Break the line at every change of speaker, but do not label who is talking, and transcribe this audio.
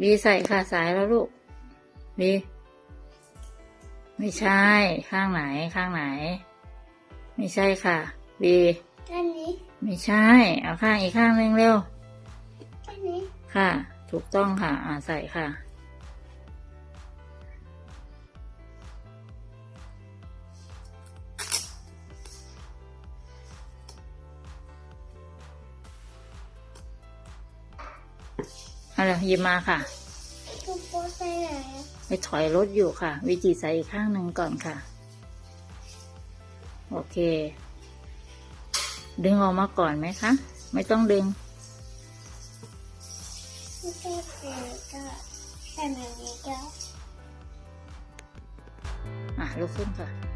บีใส่ค่ะสายแล้วลูกบีไม่ใช่ ข้างไหนข้างไหน ไม่ใช่ค่ะบี
อันนี้
ไม่ใช่ เอาข้างอีกข้างหนึ่งเร็ว
อันนี้
ค่ะ ถูกต้องค่ะ อ่าใส่ค่ะ เอาเลยหยิบมาค่ะ
ทุกโป๊ใส่ไหนอะ
ไปถอยรถอยู่ค่ะ วิจิใส่อีกข้างหนึ่งก่อนค่ะ โอเค ดึงออกมาก่อนไหมคะ ไม่ต้องดึง
ไม่ใช่เสือก็แต่แบบนี้ก็
อะลุกขึ้นค่ะ